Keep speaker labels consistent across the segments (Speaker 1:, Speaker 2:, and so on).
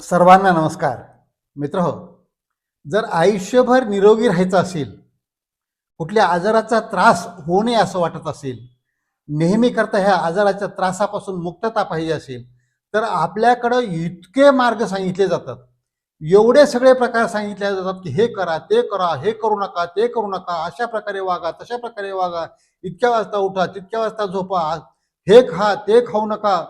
Speaker 1: सर्वांना नमस्कार. मित्र हो जर आयुष्यभर निरोगी राहायचं असेल कुठल्या आजाराचा त्रास होऊ नये असं वाटत असेल नेहमी करता ह्या आजाराच्या त्रासापासून मुक्तता पाहिजे असेल तर आपल्याकडं इतके मार्ग सांगितले जातात. एवढे सगळे प्रकार सांगितले जातात की हे करा ते करा हे करू नका ते करू नका अशा प्रकारे वागा तशा प्रकारे वागा इतक्या वाजता उठा तितक्या वाजता झोपा हे खा ते खाऊ नका.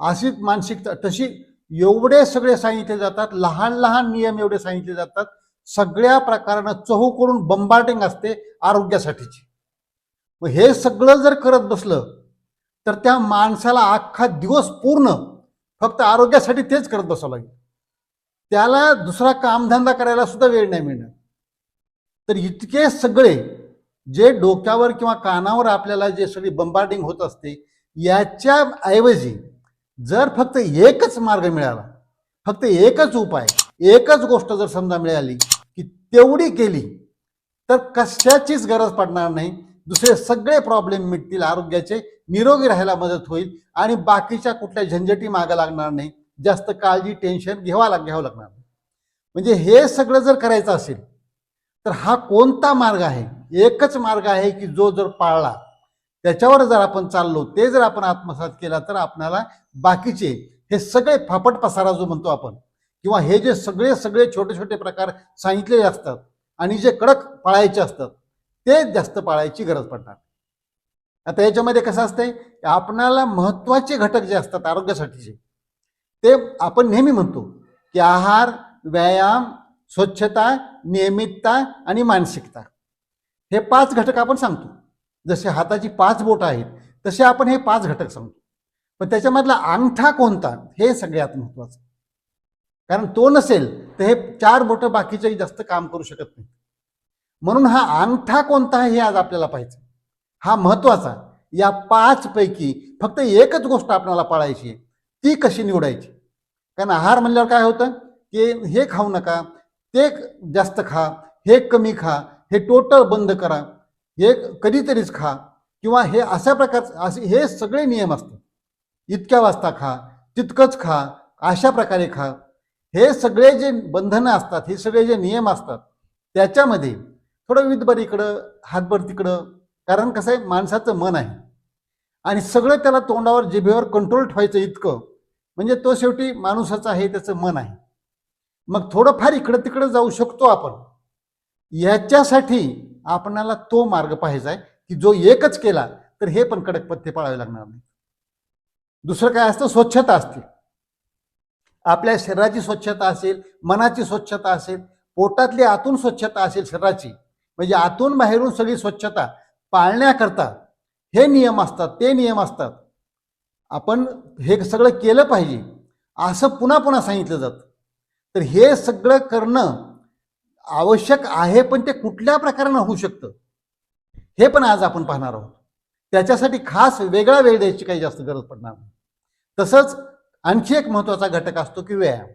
Speaker 1: अशी मानसिकता तशी एवढे सगळे सांगितले जातात लहान लहान नियम एवढे सांगितले जातात सगळ्या प्रकारानं चहू करून बंबार्डिंग असते आरोग्यासाठीची. मग हे सगळं जर करत बसलं तर त्या माणसाला अख्खा दिवस पूर्ण फक्त आरोग्यासाठी तेच करत बसावं लागेल. त्याला दुसरा कामधंदा करायला सुद्धा वेळ नाही मिळणार. तर इतके सगळे जे डोक्यावर किंवा कानावर आपल्याला जे सगळी बंबार्डिंग होत असते याच्या ऐवजी जर फक्त एकच मार्ग मिळाला फक्त एकच उपाय एकच गोष्ट जर समजा मिळाली की तेवढी केली तर कशाचीच गरज पडणार नाही. दुसरे सगळे प्रॉब्लेम मिटतील आरोग्याचे निरोगी राहायला मदत होईल आणि बाकीच्या कुठल्या झंझटी मागं लागणार नाही. जास्त काळजी टेन्शन घ्यावा लाग घ्यावं लागणार. म्हणजे हे सगळं जर करायचं असेल तर हा कोणता मार्ग आहे? एकच मार्ग आहे की जो जर पाळला त्याच्यावर जर आपण चाललो ते जर आपण आत्मसात केला तर आपणाला बाकीचे हे सगळे फापट पसारा जो म्हणतो आपण किंवा हे जे सगळे सगळे छोटे छोटे प्रकार सांगितलेले असतात आणि जे कडक पाळायचे असतात ते जास्त पाळायची गरज पडणार. आता याच्यामध्ये कसं असतंय आपणाला महत्त्वाचे घटक जे असतात आरोग्यासाठीचे ते आपण नेहमी म्हणतो की आहार व्यायाम स्वच्छता नियमितता आणि मानसिकता. हे पाच घटक आपण सांगतो. जसे हाताची पाच बोट आहेत तसे आपण हे पाच घटक सांगतो. पण त्याच्यामधला अंगठा कोणता हे सगळ्यात महत्वाचं कारण तो नसेल तर हे चार बोटं बाकीच्याही जास्त काम करू शकत नाही म्हणून हा अंगठा कोणता आहे हे आज आपल्याला पाहिजे हा महत्त्वाचा या पाच पैकी फक्त एकच गोष्ट आपल्याला पाळायची आहे. ती कशी निवडायची? कारण आहार म्हणल्यावर काय होतं की हे खाऊ नका ते जास्त खा हे कमी खा हे टोटल बंद करा हे कधीतरीच खा किंवा हे अशा प्रकारचं असे हे सगळे नियम असतात. इतक्या वाजता खा तितकंच खा अशा प्रकारे खा. हे सगळे जे बंधनं असतात हे सगळे जे नियम असतात त्याच्यामध्ये थोडं विधभर इकडं हातभर तिकडं कारण कसं आहे माणसाचं मन आहे. आणि सगळं त्याला तोंडावर जिभेवर कंट्रोल ठेवायचं इतकं. म्हणजे तो शेवटी माणूसाचा आहे त्याचं मन आहे. मग थोडंफार इकडं तिकडं जाऊ शकतो आपण. याच्यासाठी आपणाला तो मार्ग पाहायचा आहे की जो एकच केला तर हे पण कडक पथ्य पाळावे लागणार नाही दुसरं काय असतं? स्वच्छता असते. आपल्या शरीराची स्वच्छता असेल मनाची स्वच्छता असेल पोटातली आतून स्वच्छता असेल शरीराची. म्हणजे आतून बाहेरून सगळी स्वच्छता पाळण्याकरता हे नियम असतात ते नियम असतात. आपण हे सगळं केलं पाहिजे. असं पुन्हा पुन्हा सांगितलं जातं. तर हे सगळं करणं आवश्यक आहे पण ते कुठल्या प्रकारानं होऊ शकतं? हे पण आज आपण पाहणार आहोत. त्याच्यासाठी खास वेगळा वेळ द्यायची काही जास्त गरज पडणार नाही. तसंच आणखी एक महत्त्वाचा घटक असतो की व्यायाम.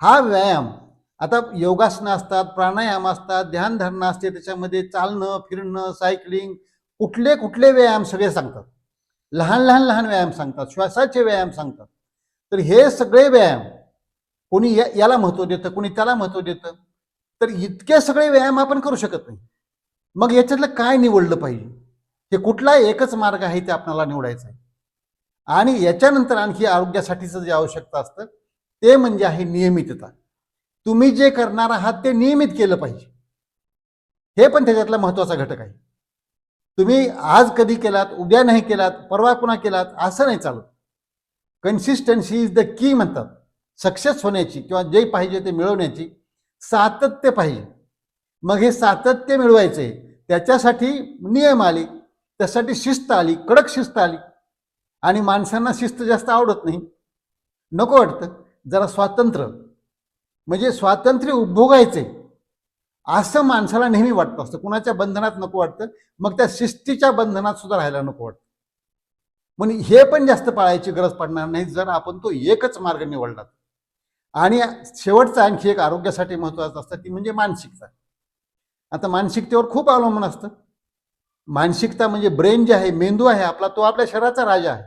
Speaker 1: हा व्यायाम आता योगासनं असतात प्राणायाम असतात ध्यानधारणा असते त्याच्यामध्ये चालणं फिरणं सायकलिंग कुठले कुठले व्यायाम सगळे सांगतात. लहान लहान लहान व्यायाम सांगतात श्वासाचे व्यायाम सांगतात. तर हे सगळे व्यायाम कोणी या याला महत्त्व देतं कोणी त्याला महत्त्व देतं. तर इतके सगळे व्यायाम आपण करू शकत नाही. मग याच्यातलं काय निवडलं पाहिजे? हे कुठला एकच मार्ग आहे ते आपल्याला निवडायचं आहे. आणि याच्यानंतर आणखी आरोग्यासाठीचं जे आवश्यकता असतं ते म्हणजे आहे नियमितता. तुम्ही जे करणार आहात ते नियमित केलं पाहिजे. हे पण त्याच्यातला महत्त्वाचा घटक आहे. तुम्ही आज कधी केलात उद्या नाही केलात परवा पुन्हा केलात असं नाही चालत. कन्सिस्टन्सी इज द की म्हणतात. सक्सेस होण्याची किंवा जे पाहिजे ते मिळवण्याची सातत्य पाहिजे. मग हे सातत्य मिळवायचे त्याच्यासाठी नियम आले त्यासाठी शिस्त आली कडक शिस्त आली. आणि माणसांना शिस्त जास्त आवडत नाही. नको वाटतं. जरा स्वातंत्र्य. म्हणजे स्वातंत्र्य उपभोगायचे असं माणसाला नेहमी वाटतं असतं. कुणाच्या बंधनात नको वाटतं. मग त्या शिस्तीच्या बंधनात सुद्धा राहायला नको वाटतं. म्हणून हे पण जास्त पाळायची गरज पडणार नाही जर आपण तो एकच मार्ग निवडला. आणि शेवटचा आणखी एक आरोग्यासाठी महत्वाचं असतं ती म्हणजे मानसिकता. आता मानसिकतेवर खूप अवलंबून असतं. मानसिकता म्हणजे ब्रेन जे आहे मेंदू आहे आपला तो आपल्या शरीराचा राजा आहे.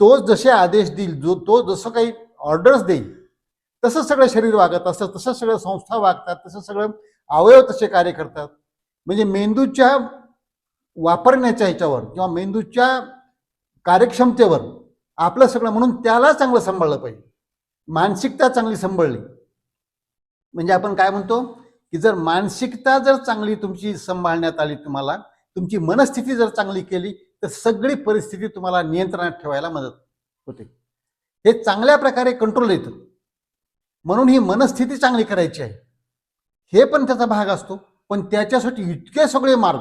Speaker 1: तो जसे आदेश देईल जो तो जसं काही ऑर्डर्स देईल तसं सगळं शरीर वागत असतं तसं सगळं संस्था वागतात तसं सगळं अवयव तसे कार्य करतात. म्हणजे मेंदूच्या वापरण्याच्या ह्याच्यावर किंवा मेंदूच्या कार्यक्षमतेवर आपलं सगळं म्हणून त्याला चांगलं सांभाळलं पाहिजे. मानसिकता चांगली सांभाळली. म्हणजे आपण काय म्हणतो? की जर मानसिकता जर चांगली तुमची सांभाळण्यात आली तुम्हाला तुमची मनस्थिती जर चांगली केली तर सगळी परिस्थिती तुम्हाला नियंत्रणात ठेवायला मदत होते. हे चांगल्या प्रकारे कंट्रोल येतं. म्हणून ही मनस्थिती चांगली करायची आहे. हे पण त्याचा भाग असतो पण त्याच्यासाठी इतके सगळे मार्ग.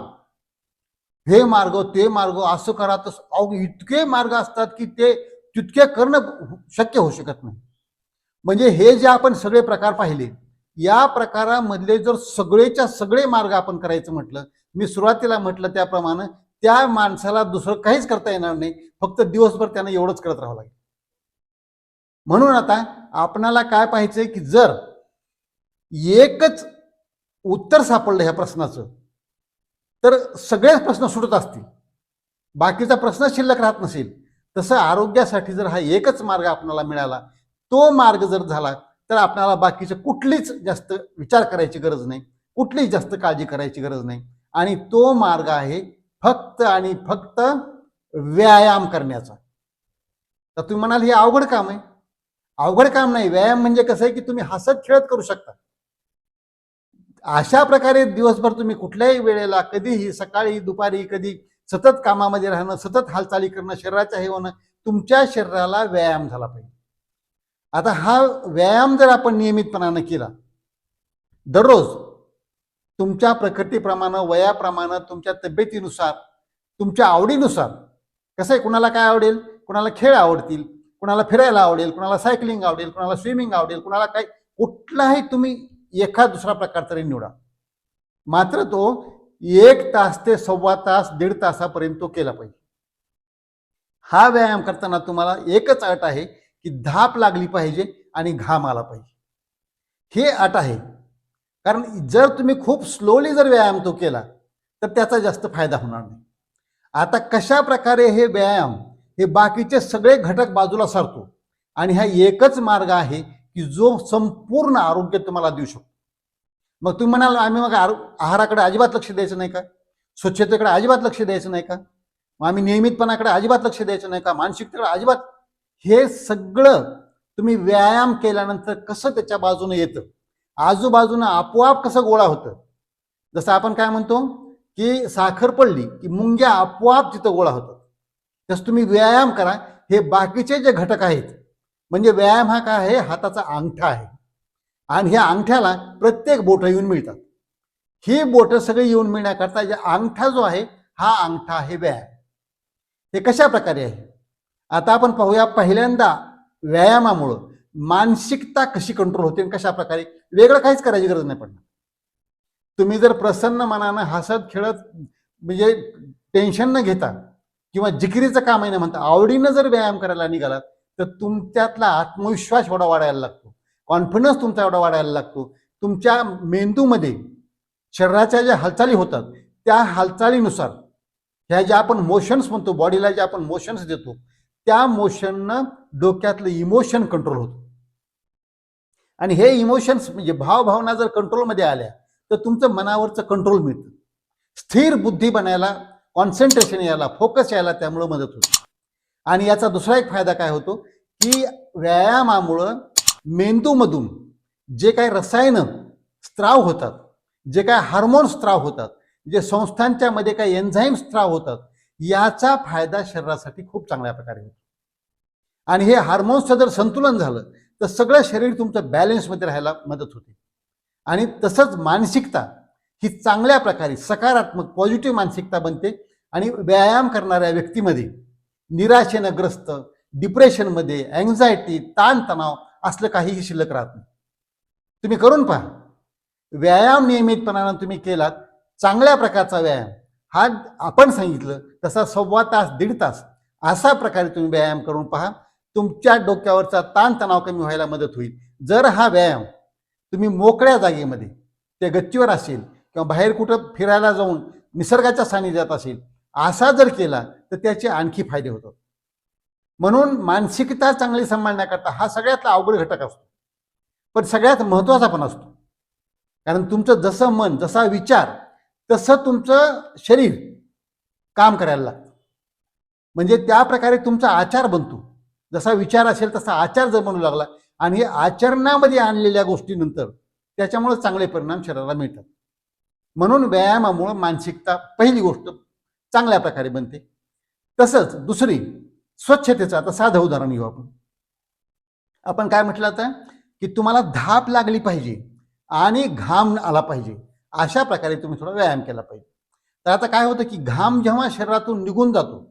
Speaker 1: हे मार्ग ते मार्ग असं करा तसं अहो इतके मार्ग असतात की ते तितके करणं शक्य होऊ शकत नाही. म्हणजे हे जे आपण सगळे प्रकार पाहिले या प्रकारामधले जर सगळेच्या सगळे मार्ग आपण करायचं म्हटलं मी सुरुवातीला म्हटलं त्याप्रमाणे त्या माणसाला दुसरं काहीच करता येणार नाही फक्त दिवसभर त्यांना एवढंच करत राहावं लागेल. म्हणून आता आपणाला काय पाहिजे की जर एकच उत्तर सापडलं ह्या प्रश्नाचं तर सगळेच प्रश्न सुटत असतील. बाकीचा प्रश्न शिल्लक राहत नसेल. तसं आरोग्यासाठी जर हा एकच मार्ग आपणाला मिळाला तो मार्ग जर झाला तर आपल्याला बाकीचं कुठलीच जास्त विचार करायची गरज नाही कुठलीच जास्त काळजी करायची गरज नाही. आणि तो मार्ग आहे फक्त आणि फक्त व्यायाम करण्याचा. तर तुम्ही म्हणाल हे अवघड काम आहे. अवघड काम नाही. व्यायाम म्हणजे कसं आहे की तुम्ही हसत खेळत करू शकता. अशा प्रकारे दिवसभर तुम्ही कुठल्याही वेळेला कधीही सकाळी दुपारी कधी सतत कामामध्ये राहणं सतत हालचाली करणं शरीराच्या हे होणं तुमच्या शरीराला व्यायाम झाला पाहिजे. आता हा व्यायाम जर आपण नियमितपणानं केला दररोज तुमच्या प्रकृतीप्रमाणे वयाप्रमाणे तुमच्या तब्येतीनुसार तुमच्या आवडीनुसार कसं आहे कुणाला काय आवडेल? कुणाला खेळ आवडतील? कुणाला फिरायला आवडेल कुणाला सायकलिंग आवडेल कुणाला स्विमिंग आवडेल कुणाला काही कुठलाही तुम्ही एखाद दुसरा प्रकार तरी निवडा. मात्र तो एक तास ते सव्वा तास दीड तासापर्यंत तो केला पाहिजे. हा व्यायाम करताना तुम्हाला एकच अट आहे की धाप लागली पाहिजे आणि घाम आला पाहिजे. हे अट आहे. कारण जर तुम्ही खूप स्लोली जर व्यायाम तो केला तर त्याचा जास्त फायदा होणार नाही. आता कशा प्रकारे हे व्यायाम हे बाकीचे सगळे घटक बाजूला सारतो. आणि हा एकच मार्ग आहे की जो संपूर्ण आरोग्य तुम्हाला देऊ शकतो. मग तुम्ही म्हणाल आम्ही मग आरो आहाराकडे अजिबात लक्ष द्यायचं नाही का? स्वच्छतेकडे अजिबात लक्ष द्यायचं नाही का? मग आम्ही नियमितपणाकडे अजिबात लक्ष द्यायचं नाही का? मानसिकतेकडे अजिबात हे सगळं तुम्ही व्यायाम केल्यानंतर कसं त्याच्या बाजूने येतं? आजूबाजूनं आपोआप कसं गोळा होतं? जसं आपण काय म्हणतो की साखर पडली की मुंग्या आपोआप तिथं गोळा होतात. तसं तुम्ही व्यायाम करा हे बाकीचे जे घटक आहेत म्हणजे व्यायाम हा काय आहे? हाताचा अंगठा आहे. आणि ह्या अंगठ्याला प्रत्येक बोटं येऊन मिळतात. ही बोटं सगळी येऊन मिळण्याकरता जे अंगठा जो आहे हा अंगठा आहे व्यायाम. हे कशा प्रकारे आहे? आता आपण पाहूया पहिल्यांदा व्यायामामुळं मानसिकता कशी कंट्रोल होते आणि कशा प्रकारे? वेगळं काहीच करायची गरज नाही पडणार. तुम्ही जर प्रसन्न मनानं हसत खेळत म्हणजे टेन्शन न घेता किंवा जिकिरीचं काम आहे ना म्हणता आवडीनं जर व्यायाम करायला निघालात तर तुमच्यातला आत्मविश्वास एवढा वाढायला लागतो. कॉन्फिडन्स तुमचा एवढा वाढायला लागतो. तुमच्या मेंदूमध्ये शरीराच्या ज्या हालचाली होतात त्या हालचालीनुसार ह्या ज्या आपण मोशन्स म्हणतो बॉडीला जे आपण मोशन्स देतो त्या मोशननं डोक्यातलं इमोशन कंट्रोल होतं. आणि हे इमोशन्स म्हणजे भावभावना जर कंट्रोलमध्ये आल्या तर तुमचं मनावरचं कंट्रोल मिळतं. स्थिर बुद्धी बनायला कॉन्सन्ट्रेशन यायला फोकस यायला त्यामुळं मदत होते. आणि याचा दुसरा एक फायदा काय होतो? की व्यायामामुळं मेंदूमधून जे काही रसायनं स्त्राव होतात जे काय हार्मोन स्त्राव होतात जे संस्थांच्या मध्ये काही एन्झाईम स्त्राव होतात याचा फायदा शरीरासाठी खूप चांगल्या प्रकारे होतो. आणि हे हार्मोन्सचं जर संतुलन झालं तर सगळं शरीर तुमचं बॅलन्समध्ये राहायला मदत होते. आणि तसंच मानसिकता ही चांगल्या प्रकारे सकारात्मक पॉझिटिव्ह मानसिकता बनते आणि व्यायाम करणाऱ्या व्यक्तीमध्ये निराशेनं ग्रस्त डिप्रेशनमध्ये अँझायटी ताणतणाव असलं काहीही शिल्लक राहत नाही. तुम्ही करून पहा. व्यायाम नियमितपणानं तुम्ही केलात चांगल्या प्रकारचा व्यायाम. हा आपण सांगितलं तसा सव्वा तास दीड तास असा प्रकारे तुम्ही व्यायाम करून पहा. तुमच्या डोक्यावरचा ताणतणाव कमी व्हायला मदत होईल. जर हा व्यायाम तुम्ही मोकळ्या जागेमध्ये ते गच्चीवर असेल किंवा बाहेर कुठं फिरायला जाऊन निसर्गाच्या सानिध्यात असेल असा जर केला तर त्याचे आणखी फायदे होतात. म्हणून मानसिकता चांगली सांभाळण्याकरता हा सगळ्यातला अवघड घटक असतो. पण सगळ्यात महत्त्वाचा पण असतो. कारण तुमचं जसं मन जसा विचार तसं तुमचं शरीर काम करायला लागतं. म्हणजे त्या प्रकारे तुमचा आचार बनतो. जसा विचार असेल तसा आचार जर बनू लागला आणि हे आचरणामध्ये आणलेल्या गोष्टीनंतर त्याच्यामुळे चांगले परिणाम शरीराला मिळतात. म्हणून व्यायामामुळं मानसिकता पहिली गोष्ट चांगल्या प्रकारे बनते. तसंच दुसरी स्वच्छतेचं आता साधं उदाहरण घेऊ आपण. आपण काय म्हटलं आता? की तुम्हाला धाप लागली पाहिजे आणि घाम आला पाहिजे. अशा प्रकारे तुम्ही थोडा व्यायाम केला पाहिजे. तर आता काय होतं की घाम जेव्हा शरीरातून निघून जातो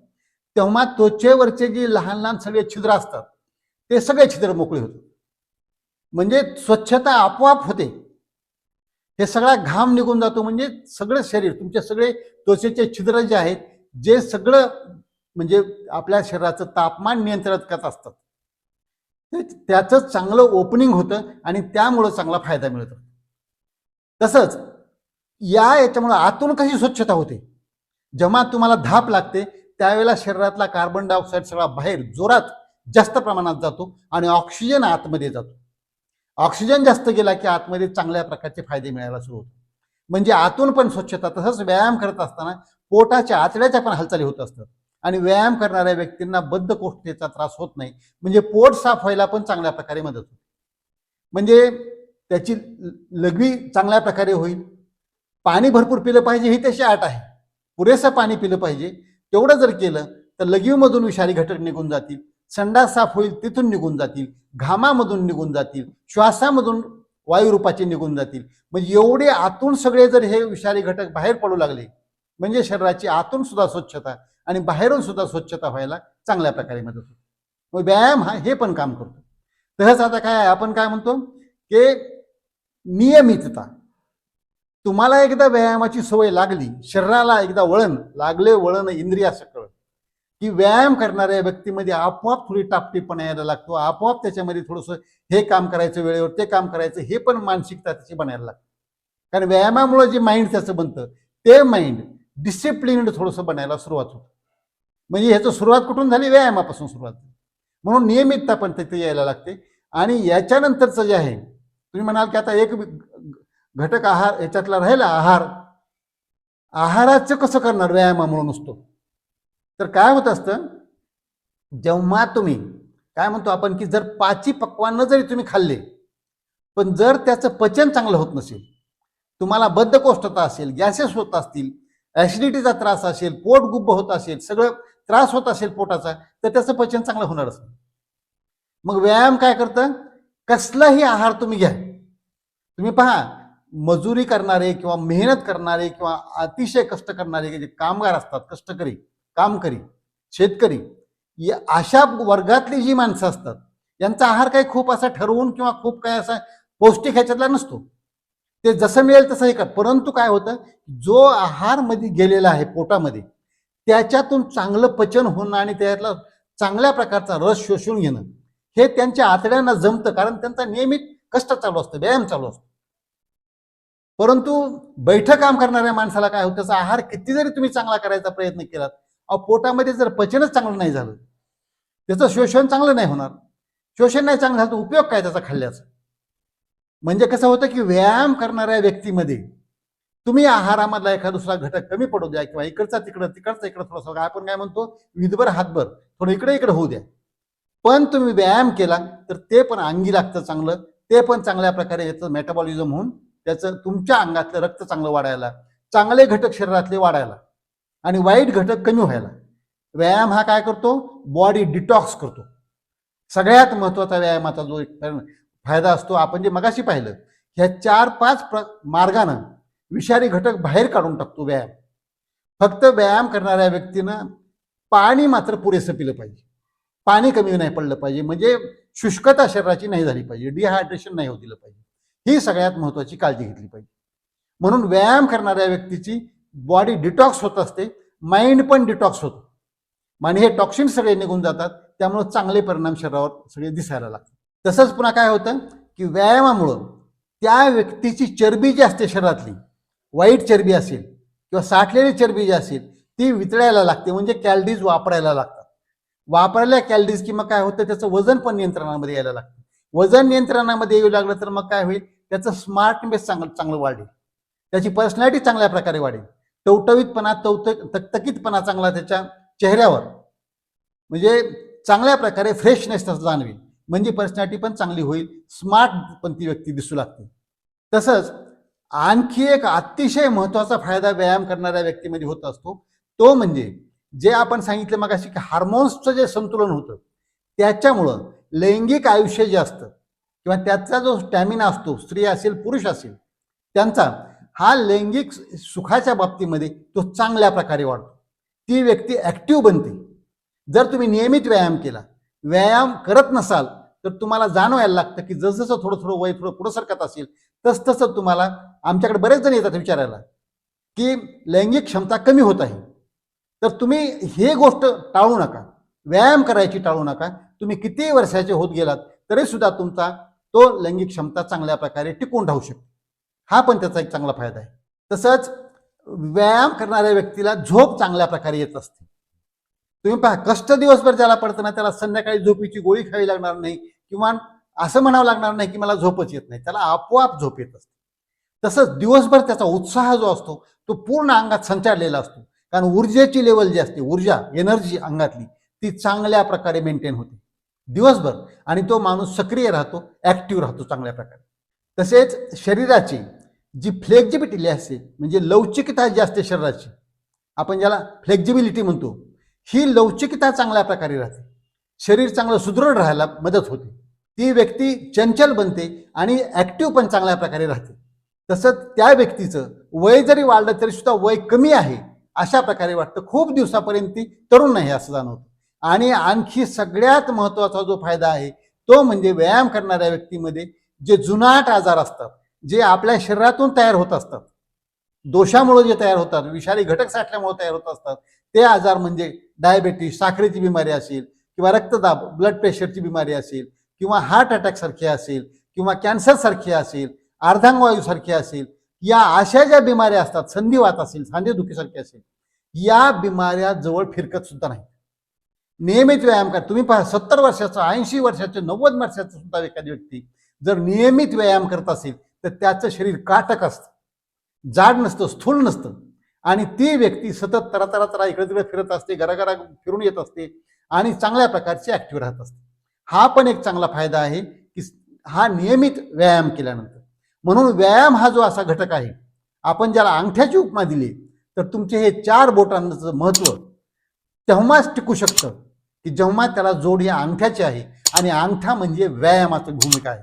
Speaker 1: तेव्हा त्वचेवरचे जे लहान लहान सगळे छिद्र असतात ते सगळे छिद्र मोकळे होतात. म्हणजे स्वच्छता आपोआप होते. हे सगळा घाम निघून जातो म्हणजे सगळं शरीर तुमचे सगळे त्वचेचे छिद्र जे आहेत जे सगळं म्हणजे आपल्या शरीराचं तापमान नियंत्रित करत असतात. ते त्याचं चांगलं ओपनिंग होतं आणि त्यामुळं चांगला फायदा मिळतो. तसंच या याच्यामुळं आतून कशी स्वच्छता होते? जेव्हा तुम्हाला धाप लागते त्यावेळेला शरीरातला कार्बन डायऑक्साईड सगळा बाहेर जोरात जास्त प्रमाणात जातो आणि ऑक्सिजन आतमध्ये जातो. ऑक्सिजन जास्त गेला की आतमध्ये चांगल्या प्रकारचे फायदे मिळायला सुरू होतात. म्हणजे आतून पण स्वच्छता तसंच व्यायाम करत असताना पोटाच्या आतड्याच्या पण हालचाली होत असतात. आणि व्यायाम करणाऱ्या व्यक्तींना बद्धकोष्ठतेचा त्रास होत नाही. म्हणजे पोट साफ व्हायला पण चांगल्या प्रकारे मदत होते. म्हणजे त्याची लघवी चांगल्या प्रकारे होईल. पाणी भरपूर पिलं पाहिजे ही त्याची आट आहे. पुरेसं पाणी पिलं पाहिजे. तेवढं जर केलं तर लघवीमधून विषारी घटक निघून जातील. संडा साफ होईल तिथून निघून जातील. घामामधून निघून जातील. श्वासामधून वायुरूपाचे निघून जातील. म्हणजे एवढे आतून सगळे जर हे विषारी घटक बाहेर पडू लागले म्हणजे शरीराची आतून सुद्धा स्वच्छता आणि बाहेरून सुद्धा स्वच्छता व्हायला चांगल्या प्रकारे मदत होते. मग व्यायाम हा हे पण काम करतो. तसंच आता काय आपण काय म्हणतो? की नियमितता. तुम्हाला एकदा व्यायामाची सवय लागली शरीराला एकदा वळण लागले वळण इंद्रिया सकळ की व्यायाम करणाऱ्या व्यक्तीमध्ये आपोआप थोडी टापटीपणा यायला लागतो. आपोआप त्याच्यामध्ये थोडंसं हे काम करायचं वेळेवर ते काम करायचं हे पण मानसिकता त्याची बनायला लागते. कारण व्यायामामुळे जे माइंड त्याचं बनतं ते माइंड डिसिप्लिन्ड थोडंसं बनायला सुरुवात होतं. म्हणजे ह्याचं सुरुवात कुठून झाली? व्यायामापासून सुरुवात झाली. म्हणून नियमितता पण तिथे यायला लागते. आणि याच्यानंतरचं जे आहे तुम्ही म्हणाल की आता एक घटक आहार याच्यातला राहिला आहार. आहाराचं कसं करणार? व्यायामामुळे नसतो. तर काय होत असतं? जेव्हा तुम्ही काय म्हणतो आपण की जर पाची पक्वान्न जरी तुम्ही खाल्ले पण जर त्याचं पचन चांगलं होत नसेल तुम्हाला बद्धकोष्ठता असेल गॅसेस होत असतील ॲसिडिटीचा त्रास असेल पोट गुब्ब होत असेल सगळं त्रास होत असेल पोटाचा तर त्याचं पचन चांगलं होणारच मग व्यायाम काय करतं? कसलाही आहार तुम्ही घ्या. तुम्ही पहा मजुरी करणारे किंवा मेहनत करणारे किंवा अतिशय कष्ट करणारे जे कामगार असतात कष्टकरी कामकरी शेतकरी या अशा वर्गातली जी माणसं असतात यांचा आहार काही खूप असा ठरवून किंवा खूप काही असा पौष्टिक ह्याच्यातला नसतो. ते जसं मिळेल तसं हे कर. परंतु काय होतं जो आहारमध्ये गेलेला आहे पोटामध्ये त्याच्यातून चांगलं पचन होणं आणि त्यातला चांगल्या प्रकारचा रस शोषून घेणं हे त्यांच्या आतड्यांना जमतं. कारण त्यांचा नियमित कष्ट चालू असतं व्यायाम चालू असतो. परंतु बैठक काम करणाऱ्या माणसाला काय होतं त्याचा आहार किती जरी तुम्ही चांगला करायचा प्रयत्न केलात पोटामध्ये जर पचनच चांगलं नाही झालं त्याचं शोषण चांगलं नाही होणार. शोषण नाही चांगलं झालं तर उपयोग काय त्याचा खाल्ल्याचा? म्हणजे कसं होतं की व्यायाम करणाऱ्या व्यक्तीमध्ये तुम्ही आहारामधला एखादा दुसरा घटक कमी पडू द्या किंवा इकडचा तिकडं तिकडचा इकडं थोडंसं आपण काय म्हणतो विधभर हातभर थोडं इकडे इकडे होऊ द्या. पण तुम्ही व्यायाम केला तर ते पण अंगी लागतं चांगलं ते पण चांगल्या प्रकारे याचं मेटाबॉलिझम होऊन त्याचं तुमच्या अंगातलं रक्त चांगलं वाढायला चांगले घटक शरीरातले वाढायला. आणि वाईट घटक कमी व्हायला. व्यायाम हा काय करतो? बॉडी डिटॉक्स करतो. सगळ्यात महत्त्वाचा व्यायामाचा जो एक फायदा असतो आपण जे मगाशी पाहिलं ह्या चार पाच प्र मार्गानं विषारी घटक बाहेर काढून टाकतो व्यायाम. फक्त व्यायाम करणाऱ्या व्यक्तीनं पाणी मात्र पुरेसं पिलं पाहिजे. पाणी कमी नाही पडलं पाहिजे. म्हणजे शुष्कता शरीराची नाही झाली पाहिजे. डिहायड्रेशन नाही होत दिलं पाहिजे. ही सगळ्यात महत्त्वाची काळजी घेतली पाहिजे. म्हणून व्यायाम करणाऱ्या व्यक्तीची बॉडी डिटॉक्स होत असते माइंड पण डिटॉक्स होतो. आणि हे टॉक्सिन सगळे निघून जातात त्यामुळं चांगले परिणाम शरीरावर सगळे दिसायला लागतात. तसंच पुन्हा काय होतं की व्यायामामुळं त्या व्यक्तीची चरबी जी असते शरीरातली वाईट चरबी असेल किंवा साठलेली चरबी जी असेल ती वितळायला लागते म्हणजे कॅलरीज वापरायला लागतात. वापरायला कॅलरीज की मग काय होतं त्याचं वजन पण नियंत्रणामध्ये यायला लागतं. वजन नियंत्रणामध्ये येऊ लागलं तर मग काय होईल त्याचं स्मार्टनेस चांगलं चांगलं वाढेल. त्याची पर्सनॅलिटी चांगल्या प्रकारे वाढेल. टवटवीतपणा तवत तकतकीतपणा चांगला त्याच्या चेहऱ्यावर. म्हणजे चांगल्या प्रकारे फ्रेशनेस त्याचा जाणवेल. म्हणजे पर्सनॅलिटी पण चांगली होईल स्मार्ट पण ती व्यक्ती दिसू लागते. तसंच आणखी एक अतिशय महत्त्वाचा फायदा व्यायाम करणाऱ्या व्यक्तीमध्ये होत असतो. तो म्हणजे जे आपण सांगितलं मग अशी की हार्मोन्सचं जे संतुलन होतं त्याच्यामुळं लैंगिक आयुष्य जे असतं किंवा त्याचा जो स्टॅमिना असतो स्त्री असेल पुरुष असेल त्यांचा हा लैंगिक सुखाच्या बाबतीमध्ये तो चांगल्या प्रकारे वाढतो. ती व्यक्ती ॲक्टिव्ह बनते. जर तुम्ही नियमित व्यायाम केला व्यायाम करत नसाल तर तुम्हाला जाणवायला लागतं की जसजसं थोडं थोडं वय थोडं पुढं सरकत असेल तस तसं तुम्हाला आमच्याकडे बरेच जण येतात विचारायला की लैंगिक क्षमता कमी होत आहे. तर तुम्ही हे गोष्ट टाळू नका. व्यायाम करायची टाळू नका. तुम्ही किती वर्षाचे होत गेलात तरी सुद्धा तुमचा तो लैंगिक क्षमता चांगल्या प्रकारे टिकून राहू शकतो. हा पण त्याचा एक चांगला फायदा आहे. तसंच व्यायाम करणाऱ्या व्यक्तीला झोप चांगल्या प्रकारे येत असते. तुम्ही पहा कष्ट दिवसभर ज्याला पडतं ना त्याला संध्याकाळी झोपीची गोळी खावी लागणार नाही किंवा असं म्हणावं लागणार नाही की मला झोपच येत नाही. त्याला आपोआप झोप येत असते. तसंच दिवसभर त्याचा उत्साह जो असतो तो पूर्ण अंगात संचारलेला असतो. कारण ऊर्जेची लेवल जी असते ऊर्जा एनर्जी अंगातली ती चांगल्या प्रकारे मेंटेन होते. दिवसभर. आणि तो माणूस सक्रिय राहतो ॲक्टिव्ह राहतो चांगल्या प्रकारे. तसेच शरीराची जी फ्लेक्झिबिलिटी असते म्हणजे लवचिकता जी असते शरीराची आपण ज्याला फ्लेक्झिबिलिटी म्हणतो ही लवचिकता चांगल्या प्रकारे राहते. शरीर चांगलं सुदृढ राहायला मदत होते. ती व्यक्ती चंचल बनते आणि ॲक्टिव्ह पण चांगल्या प्रकारे राहते. तसंच त्या व्यक्तीचं वय जरी वाढलं तरी सुद्धा वय कमी आहे अशा प्रकारे वाटतं. खूप दिवसापर्यंत ती तरुण नाही असं जाणवतं. आणि आणखी सगळ्यात महत्त्वाचा जो फायदा आहे तो म्हणजे व्यायाम करणाऱ्या व्यक्तीमध्ये जे जुनाट आजार असतात जे आपल्या शरीरातून तयार होत असतात दोषामुळे जे तयार होतात विषारी घटक साठल्यामुळे तयार होत असतात ते आजार म्हणजे डायबेटीस साखरेची बिमारी असेल किंवा रक्तदाब ब्लड प्रेशरची बिमारी असेल किंवा हार्ट अटॅक सारखी असेल किंवा कॅन्सर सारखी असेल अर्धांगवायू सारखे असेल या अशा ज्या बिमाऱ्या असतात संधिवात असेल सांधेदुखीसारखी असेल या बिमाऱ्या जवळ फिरकत सुद्धा नाही नियमित व्यायाम करा. तुम्ही पहा सत्तर वर्षाचा ऐंशी वर्षाचे नव्वद वर्षाचा सुद्धा एखादी व्यक्ती जर नियमित व्यायाम करत असेल तर त्याचं शरीर काटक असतं. जाड नसतं स्थूल नसतं. आणि ती व्यक्ती सतत तरा तरा तरा इकडे तिकडे फिरत असते घराघरा फिरून येत असते आणि चांगल्या प्रकारची ॲक्टिव्ह राहत असते. हा पण एक चांगला फायदा आहे की हा नियमित व्यायाम केल्यानंतर. म्हणून व्यायाम हा जो असा घटक आहे आपण ज्याला अंगठ्याची उपमा दिली तर तुमचे हे चार बोटांचं महत्त्व तेव्हाच टिकू शकतं की जेव्हा त्याला जोड या अंगठ्याची आहे आणि अंगठा म्हणजे व्यायामाची भूमिका आहे.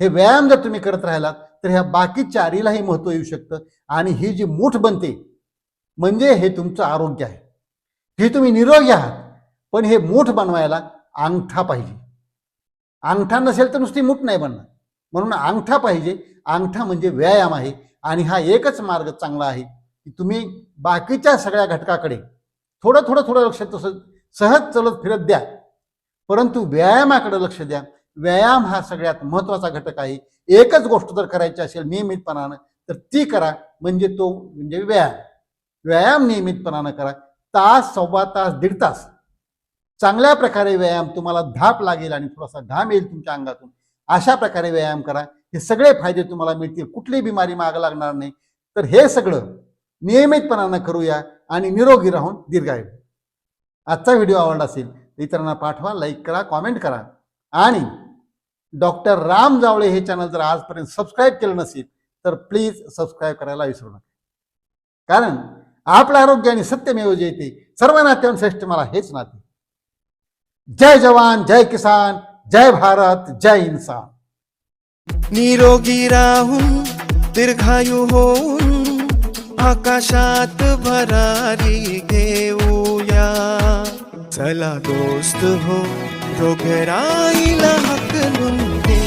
Speaker 1: हे व्यायाम जर तुम्ही करत राहिलात तर ह्या बाकी चारीलाही महत्त्व येऊ शकतं. आणि ही जी मूठ बनते म्हणजे हे तुमचं आरोग्य आहे. हे तुम्ही निरोगी आहात पण हे मूठ बनवायला अंगठा पाहिजे. अंगठा नसेल तर नुसती मूठ नाही बनणार. म्हणून अंगठा पाहिजे. अंगठा म्हणजे व्यायाम आहे. आणि हा एकच मार्ग चांगला आहे की तुम्ही बाकीच्या सगळ्या घटकाकडे थोडं थोडं थोडं लक्ष तसं सहज चलत फिरत द्या. परंतु व्यायामाकडे लक्ष द्या. व्यायाम हा सगळ्यात महत्त्वाचा घटक आहे. एकच गोष्ट जर करायची असेल नियमितपणानं तर ती करा. म्हणजे तो म्हणजे व्यायाम. व्यायाम नियमितपणानं करा. तास सव्वा तास दीड तास. चांगल्या प्रकारे व्यायाम तुम्हाला धाप लागेल आणि थोडासा घाम येईल तुमच्या अंगातून. अशा प्रकारे व्यायाम करा. हे सगळे फायदे तुम्हाला मिळतील. कुठली बिमारी माग लागणार नाही. तर हे सगळं नियमितपणानं करूया आणि निरोगी राहून दीर्घायू. आजचा व्हिडिओ आवडला असेल तर इतरांना पाठवा लाईक करा कॉमेंट करा. आणि डॉक्टर राम जावळे हे चॅनल जर आजपर्यंत सबस्क्राईब केलं नसेल तर प्लीज सबस्क्राईब करायला विसरू नका. कारण आपलं आरोग्य आणि सत्यमेव जयते सर्व नात्यांश्रेष्ठ मला हेच नाते. जय जवान जय किसान जय भारत जय इन्सान.
Speaker 2: निरोगी राहून दीर्घायू होऊन आकाशात भरारी घेऊया. चला दोस्त हो ರೋಗರಾಯಿಲ ಹಕ್ಕಲುಂದೇ